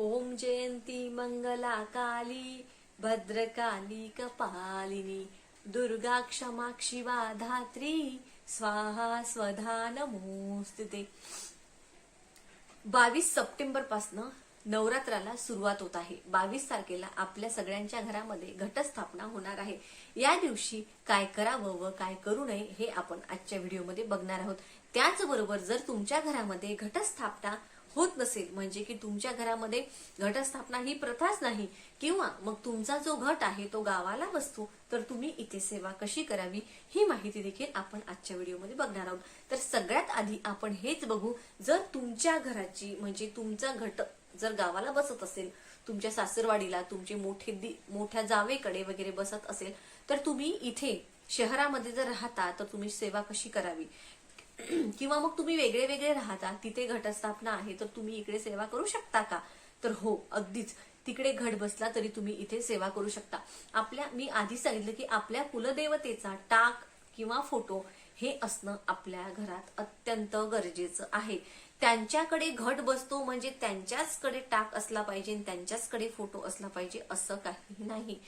ओम जयंती मंगला काली भद्रकाली कपालिनी दुर्गा क्षमा शिवा धात्री स्वाहा स्वधा नमोस्तुते. बावीस सप्टेंबर पासनं नवरात्राला सुरुवात होत आहे. बावीस तारखेला आपल्या सगळ्यांच्या घरामध्ये घटस्थापना होणार आहे. या दिवशी काय करावं व काय करू नये हे आपण आजच्या व्हिडिओमध्ये बघणार आहोत. त्याचबरोबर जर तुमच्या घरामध्ये घटस्थापना होत नसेल म्हणजे की तुमच्या घरामध्ये घटस्थापना ही प्रथाच नाही किंवा मग तुमचा जो घट आहे तो गावाला बसतो तर तुम्ही इथे सेवा कशी करावी ही माहिती देखील आपण आजच्या व्हिडिओमध्ये बघणार आहोत. तर सगळ्यात आधी आपण हेच बघू जर तुमच्या घराची म्हणजे तुमचा घट जर गावाला बसत असेल तुमच्या सासरवाडीला तुमचे मोठे मोठ्या जावेकडे वगैरे बसत असेल तर तुम्ही इथे शहरामध्ये जर राहता तर तुम्ही सेवा कशी करावी? किंवा मग तुम्ही वेगळे वेगळे राहता तिथे घटस्थापना आहे तर तुम्ही इकडे सेवा करू शकता का? तर हो अगदीच. तिकडे घट बसला तरी तुम्ही इथे सेवा करू शकता. आपल्या मी आधी सांगितलं की आपल्या कुलदेवतेचा टाक किंवा फोटो हे असणं आपल्या घरात अत्यंत गरजेचं आहे. त्यांच्याकडे घट बसतो म्हणजे त्यांच्याचकडे टाक असला पाहिजे आणि त्यांच्याचकडे फोटो असला पाहिजे असं काही नाही.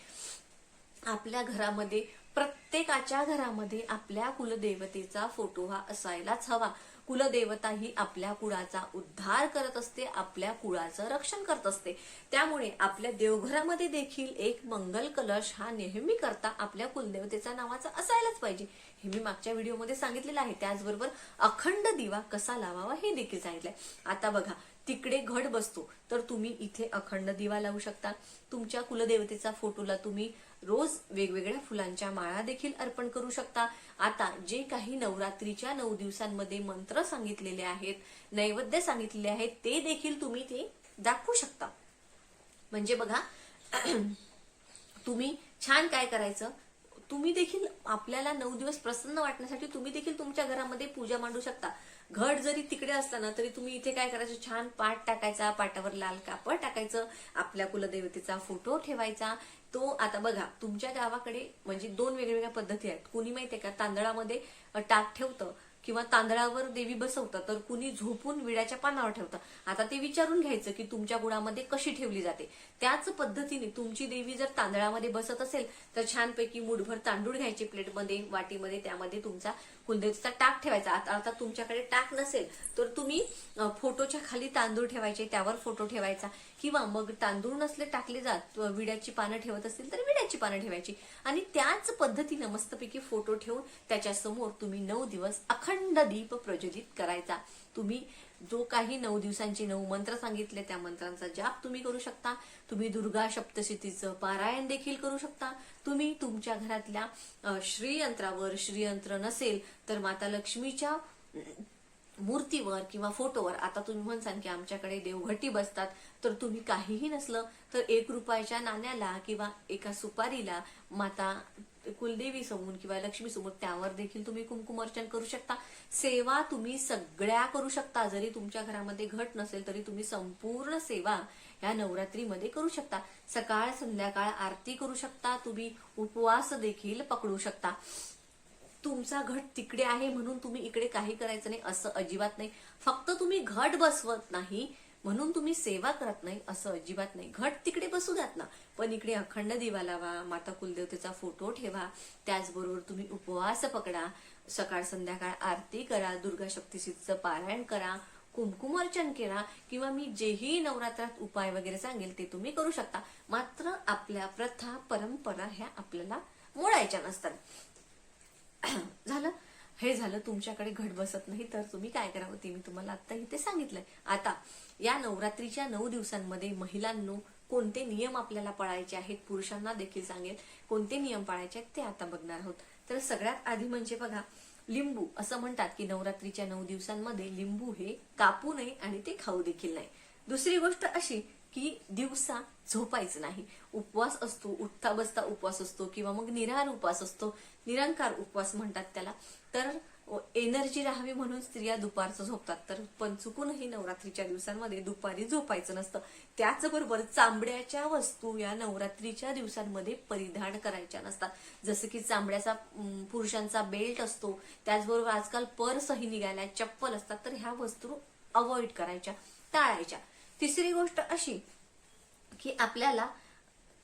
आपल्या घरामध्ये प्रत्येकाच्या घरामध्ये आपल्या कुलदेवतेचा फोटो हा असायलाच हवा. कुलदेवता ही आपल्या कुळाचा उद्धार करत असते आपल्या कुळाचं रक्षण करत असते. त्यामुळे आपल्या देवघरामध्ये देखील एक मंगल कलश हा नेहमी करता आपल्या कुलदेवतेचा नावाचा असायलाच पाहिजे. हे मी मागच्या व्हिडिओमध्ये सांगितलेलं आहे. त्याचबरोबर अखंड दिवा कसा लावावा हे देखील सांगितलंय. आता बघा तिकडे घट बसतो. तर तुम्ही इथे अखंड दिवा लावू शकता. तुमच्या कुलदेवतेचा फोटोला तुम्ही रोज वेगवेगळ्या फुलांच्या माळा देखील अर्पण करू शकता. आता जे काही नवरात्रीच्या नऊ दिवसांमध्ये मंत्र सांगितलेले आहेत नैवेद्य सांगितलेले आहेत ते देखील तुम्ही ते दाखवू शकता. म्हणजे बघा तुम्ही छान काय करायचं तुम्ही देखील आपल्याला नऊ दिवस प्रसन्न वाटण्यासाठी तुम्ही देखील तुमच्या घरामध्ये पूजा मांडू शकता. घट जरी तिकडे असला ना तरी तुम्ही इथे काय करायचं? छान पाट टाकायचा पाटावर लाल कापड टाकायचं आपल्या कुलदेवतेचा फोटो ठेवायचा. तो आता बघा तुमच्या गावाकडे म्हणजे दोन वेगवेगळ्या पद्धती आहेत. कुणी माहितीये का? तांदळामध्ये टाक ठेवतं किंवा तांदळावर देवी बसवतात तर कुणी झोपून विड्याच्या पानावर ठेवतात आता ते विचारून घ्यायचं की तुमच्या गुळामध्ये कशी ठेवली जाते. त्याच पद्धतीने तुमची देवी जर तांदळामध्ये बसत असेल तर छानपैकी मुठभर तांदूळ घ्यायचे प्लेटमध्ये वाटीमध्ये त्यामध्ये तुमचा कुलदेवीचा टाक ठेवायचा. आता आता तुमच्याकडे टाक नसेल तर तुम्ही फोटोच्या खाली तांदूळ ठेवायचे त्यावर फोटो ठेवायचा. किंवा मग तांदूळ नसले टाकले जात विड्याची पानं ठेवत असतील तर विड्याची पानं ठेवायची. आणि त्याच पद्धतीनं मस्तपैकी फोटो ठेवून त्याच्यासमोर तुम्ही नऊ दिवस अखंड दीप प्रज्वलित करायचा. तुम्ही जो काही नऊ दिवसांचे नऊ मंत्र सांगितले त्या मंत्रांचा जाप तुम्ही करू शकता. तुम्ही दुर्गा सप्तशतीचं पारायण देखील करू शकता. तुम्ही तुमच्या घरातल्या श्रीयंत्रावर श्रीयंत्र नसेल तर माता लक्ष्मीच्या मूर्तीवर किंवा फोटोवर आता तुम्ही म्हणसान की आमच्याकडे देवघटी बसतात तर तुम्ही काहीही नसलं तर एक रुपयाच्या नाण्याला किंवा एका सुपारीला माता कुलदेवी समोर किंवा लक्ष्मी समोर त्यावर देखील तुम्ही कुंकुम अर्चन करू शकता. सेवा तुम्ही सगळ्या करू शकता. जरी तुमच्या घरामध्ये घट नसेल तरी तुम्ही संपूर्ण सेवा या नवरात्रीमध्ये करू शकता. सकाळ संध्याकाळ आरती करू शकता. तुम्ही उपवास देखील पकडू शकता. तुमचा घट तिकडे आहे म्हणून तुम्ही इकडे काही करायचं नाही असं अजिबात नाही. फक्त तुम्ही घट बसवत नाही. म्हणून तुम्ही सेवा करत नाही असं अजिबात नाही. घट तिकडे बसू द्यात ना. पण इकडे अखंड दिवा लावा माता कुलदेवतेचा फोटो ठेवा त्याचबरोबर तुम्ही उपवास पकडा सकाळ संध्याकाळ आरती करा दुर्गा शक्तीसीचं पारायण करा कुंकुम अर्चन करा किंवा मी जेही नवरात्रात उपाय वगैरे सांगेल ते तुम्ही करू शकता. मात्र आपल्या प्रथा परंपरा ह्या आपल्याला मोडायच्या नसतात. हे झालं तुमच्याकडे घट बसत नाही तर तुम्ही काय करावं हो, ते मी तुम्हाला आता इथे सांगितलंय. आता या नवरात्रीच्या नऊ दिवसांमध्ये महिलांनो कोणते नियम आपल्याला पाळायचे आहेत? पुरुषांना देखील सांगेल कोणते नियम पाळायचे आहेत ते आता बघणार आहोत. तर सगळ्यात आधी म्हणजे बघा लिंबू असं म्हणतात की नवरात्रीच्या नऊ दिवसांमध्ये लिंबू हे कापू नये आणि ते खाऊ देखील नाही दुसरी गोष्ट अशी की दिवसा झोपायचं नाही. उपवास असतो उठता बसता उपवास असतो किंवा मग निराहार उपवास असतो. निरंकार उपवास म्हणतात त्याला. तर एनर्जी राहावी म्हणून स्त्रिया दुपारचं झोपतात. तर पण चुकूनही नवरात्रीच्या दिवसांमध्ये दुपारी झोपायचं नसतं. त्याचबरोबर चांबड्याच्या वस्तू या नवरात्रीच्या दिवसांमध्ये परिधान करायच्या नसतात. जसं की चांबड्याचा पुरुषांचा बेल्ट असतो. त्याचबरोबर आजकाल पर्सही निघाल्या चप्पल असतात. तर ह्या वस्तू अवॉइड करायच्या टाळायच्या. तिसरी गोष्ट अशी की आपल्याला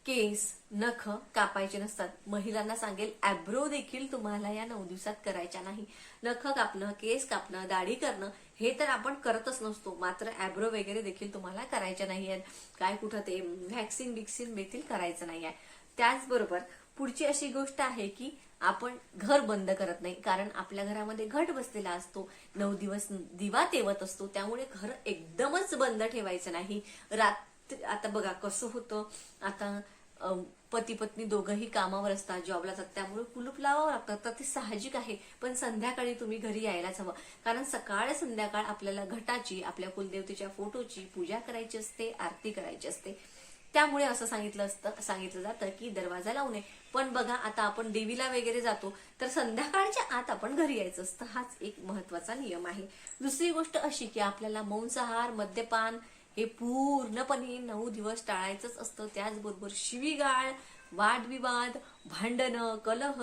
केस नख कापायचे नसतात. महिलांना सांगेल ॲब्रो देखील तुम्हाला या नऊ दिवसात करायच्या नाही. नख कापणं केस कापणं दाढी करणं हे तर आपण करतच नसतो. मात्र ॲब्रो वगैरे देखील तुम्हाला करायच्या नाही आहेत. काय कुठं ते व्हॅक्सिन बिक्सिन देखील करायचं नाही आहे. त्याचबरोबर पुढची अशी गोष्ट आहे की आपण घर बंद करत नाही. कारण आपल्या घरामध्ये घट बसलेला असतो. नऊ दिवस दिवा तेवत असतो. त्यामुळे घर एकदमच बंद ठेवायचं नाही. रात्री आता बघा कसं होतं. आता पती पत्नी दोघंही कामावर असतात जॉबला जातात. त्यामुळे कुलूप लावावं लागतं. तर ते साहजिक आहे. पण संध्याकाळी तुम्ही घरी यायलाच हवं. कारण सकाळ संध्याकाळ आपल्याला घटाची आपल्या कुलदेवतेच्या फोटोची पूजा करायची असते आरती करायची असते. त्यामुळे असं सांगितलं असतं सांगितलं जातं की दरवाजा लावू नये. पण बघा आता आपण देवीला वगैरे जातो तर संध्याकाळच्या आत आपण घरी यायचं असतं. हाच एक महत्त्वाचा नियम आहे. दुसरी गोष्ट अशी की आपल्याला मांसाहार मद्यपान हे पूर्णपणे नऊ दिवस टाळायचंच असतं. त्याचबरोबर शिवीगाळ वादविवाद भांडणं कलह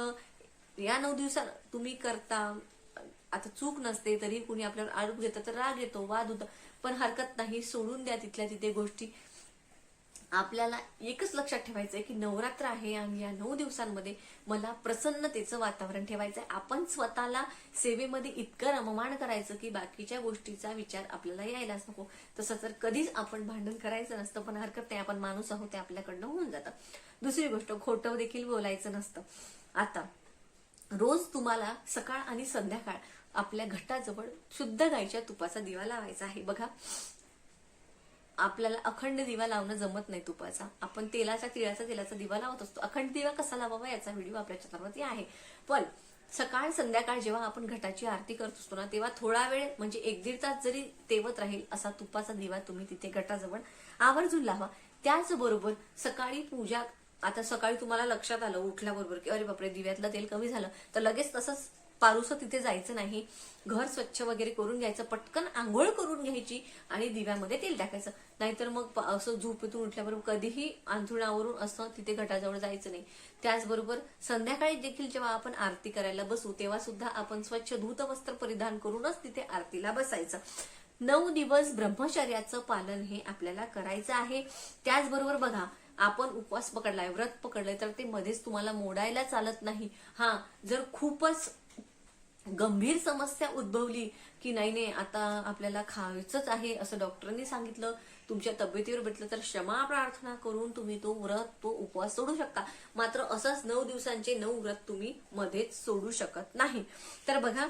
या नऊ दिवसात तुम्ही करता. आता चूक नसते तरी कुणी आपल्यावर आरोप घेतं तर राग येतो वाद होतो. पण हरकत नाही सोडून द्या तिथल्या तिथे गोष्टी. आपल्याला एकच लक्षात ठेवायचं आहे की नवरात्र आहे आणि या नऊ दिवसांमध्ये मला प्रसन्नतेचं वातावरण ठेवायचं आहे आपण स्वतःला सेवेमध्ये इतकं रममाण करायचं की बाकीच्या गोष्टीचा विचार आपल्याला यायलाच नको. तसं तर कधीच आपण भांडण करायचं नसतं पण हरकत नाही. आपण माणूस आहोत ते आपल्याकडनं होऊन जातं. दुसरी गोष्ट खोटं देखील बोलायचं नसतं. आता रोज तुम्हाला सकाळ आणि संध्याकाळ आपल्या घटाजवळ शुद्ध गायच्या तुपाचा दिवा लावायचा आहे. बघा आपल्याला अखंड दिवा लावणं जमत नाही तुपाचा. आपण तेलाचा तिळाचा तेलाचा दिवा लावत असतो. अखंड दिवा कसा लावावा याचा व्हिडिओ आपल्या चॅनलवरती आहे. पण सकाळ संध्याकाळ जेव्हा आपण घटाची आरती करत असतो ना तेव्हा थोडा वेळ म्हणजे एक दीड तास जरी तेवत राहील असा तुपाचा दिवा तुम्ही तिथे घटाजवळ आवर्जून लावा. त्याचबरोबर सकाळी पूजा आता सकाळी तुम्हाला लक्षात आलं उठल्याबरोबर की अरे बापरे दिव्यातलं तेल कमी झालं तर लगेच तसंच पारुसं तिथे जायचं नाही. घर स्वच्छ वगैरे करून घ्यायचं पटकन आंघोळ करून घ्यायची आणि दिव्यामध्ये तेल टाकायचं. नाहीतर मग असं झोपेतून उठल्याबरोबर कधीही अंथरुणावरून असं तिथे घटाजवळ जायचं नाही. त्याचबरोबर संध्याकाळी देखील जेव्हा आपण आरती करायला बसू तेव्हा सुद्धा आपण स्वच्छ धूत वस्त्र परिधान करूनच तिथे आरतीला बसायचं. नऊ दिवस ब्रह्मचर्याचं पालन हे आपल्याला करायचं आहे. त्याचबरोबर बघा आपण उपवास पकडलाय व्रत पकडलंय तर ते मध्येच तुम्हाला मोडायला चालत नाही. हा जर खूपच गंभीर समस्या उद्भवली की नाही नाही आता आपल्याला खायचंच आहे असं डॉक्टरांनी सांगितलं. तुमच्या तब्येतीवर भेटलं तर क्षमा प्रार्थना करून तुम्ही तो व्रत तो उपवास सोडू शकता. मात्र असंच नऊ दिवसांचे नऊ व्रत तुम्ही मध्येच सोडू शकत नाही. तर बघा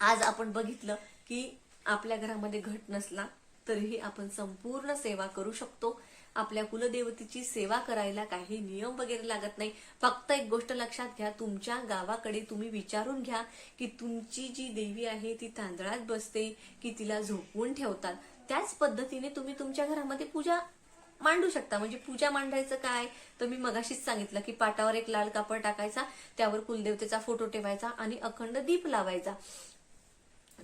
आज आपण बघितलं की आपल्या घरामध्ये घट नसला तरीही आपण संपूर्ण सेवा करू शकतो. आपल्या कुलदेवतेची सेवा करायला काही नियम वगैरे लागत नाही. फक्त एक गोष्ट लक्षात घ्या तुमच्या गावाकडे तुम्ही विचारून घ्या की तुमची जी देवी आहे ती तांदळात बसते की तिला झोपवून ठेवतात. त्याच पद्धतीने तुम्ही तुमच्या घरामध्ये पूजा मांडू शकता. म्हणजे पूजा मांडायचं काय? तर मी मगाशीच सांगितलं की पाटावर एक लाल कापड टाकायचा त्यावर कुलदेवतेचा फोटो ठेवायचा आणि अखंड दीप लावायचा.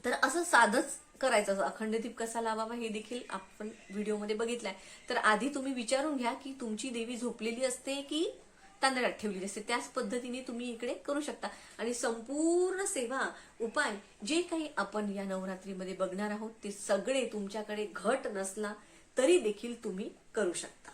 तर असं साधंच करायचं असं. अखंड दीप कसा लावावा हे देखील आपण व्हिडिओमध्ये बघितलंय. तर आधी तुम्ही विचारून घ्या की तुमची देवी झोपलेली असते की तांदळात ठेवलेली असते. त्याच पद्धतीने तुम्ही इकडे करू शकता. आणि संपूर्ण सेवा उपाय जे काही आपण या नवरात्रीमध्ये बघणार आहोत ते सगळे तुमच्याकडे घट नसला तरी देखील तुम्ही करू शकता.